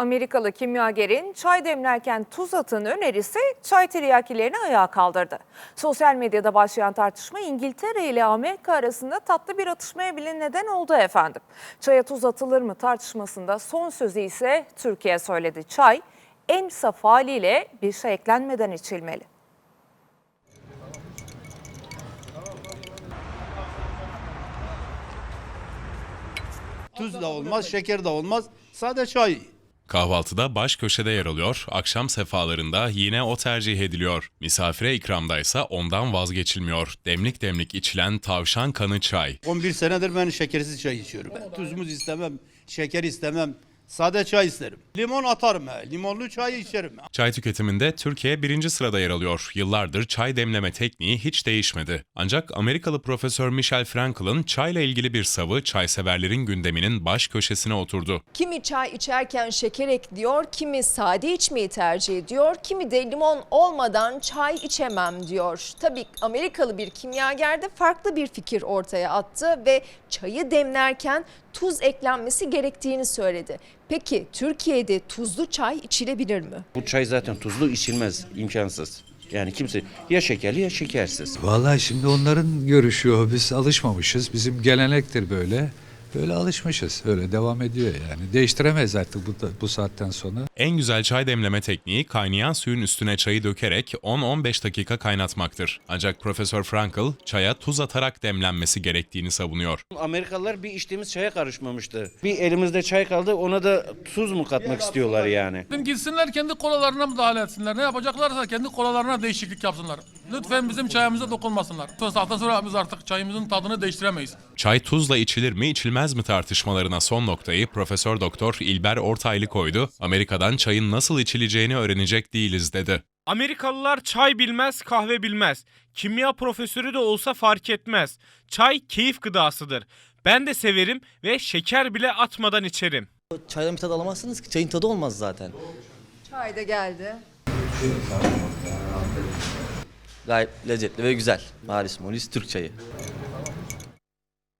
Amerikalı kimyagerin çay demlerken tuz atın önerisi çay tiryakilerini ayağa kaldırdı. Sosyal medyada başlayan tartışma İngiltere ile Amerika arasında tatlı bir atışmaya bile neden oldu efendim. Çaya tuz atılır mı tartışmasında son sözü ise Türkiye söyledi. Çay en saf haliyle bir şey eklenmeden içilmeli. Tuz da olmaz, şeker de olmaz. Sade çay. Kahvaltıda baş köşede yer alıyor, akşam sefalarında yine o tercih ediliyor. Misafire ikramdaysa ondan vazgeçilmiyor. Demlik demlik içilen tavşan kanı çay. 11 senedir ben şekersiz çay içiyorum. Tuzumuz istemem, şeker istemem. Sade çay isterim. Limon atarım he. Limonlu çay içerim. Çay tüketiminde Türkiye birinci sırada yer alıyor. Yıllardır çay demleme tekniği hiç değişmedi. Ancak Amerikalı Profesör Michel Frankel'ın çayla ilgili bir savı çayseverlerin gündeminin baş köşesine oturdu. Kimi çay içerken şeker ekliyor, kimi sade içmeyi tercih ediyor, kimi de limon olmadan çay içemem diyor. Tabii Amerikalı bir kimyager de farklı bir fikir ortaya attı ve çayı demlerken tuz eklenmesi gerektiğini söyledi. Peki Türkiye'de tuzlu çay içilebilir mi? Bu çay zaten tuzlu içilmez, imkansız. Yani kimse ya şekerli ya şekersiz. Vallahi şimdi onların görüşü o. Biz alışmamışız. Bizim gelenektir böyle. Böyle alışmışız. Öyle devam ediyor yani. Değiştiremeyiz artık bu, bu saatten sonra. En güzel çay demleme tekniği kaynayan suyun üstüne çayı dökerek 10-15 dakika kaynatmaktır. Ancak Profesör Frankel çaya tuz atarak demlenmesi gerektiğini savunuyor. Amerikalılar bir içtiğimiz çaya karışmamıştı. Bir elimizde çay kaldı ona da tuz mu katmak istiyorlar yani? Gitsinler kendi kolalarına müdahale etsinler. Ne yapacaklarsa kendi kolalarına değişiklik yapsınlar. Lütfen bizim çayımıza dokunmasınlar. Bu saatten sonra biz artık çayımızın tadını değiştiremeyiz. Çay tuzla içilir mi içilmez mi tartışmalarına son noktayı Profesör Doktor İlber Ortaylı koydu. Amerika'dan çayın nasıl içileceğini öğrenecek değiliz dedi. Amerikalılar çay bilmez, kahve bilmez. Kimya profesörü de olsa fark etmez. Çay keyif gıdasıdır. Ben de severim ve şeker bile atmadan içerim. Çaydan bir tadı alamazsınız ki. Çayın tadı olmaz zaten. Çay da geldi. Gayet lezzetli ve güzel. Maris Molis Türk çayı.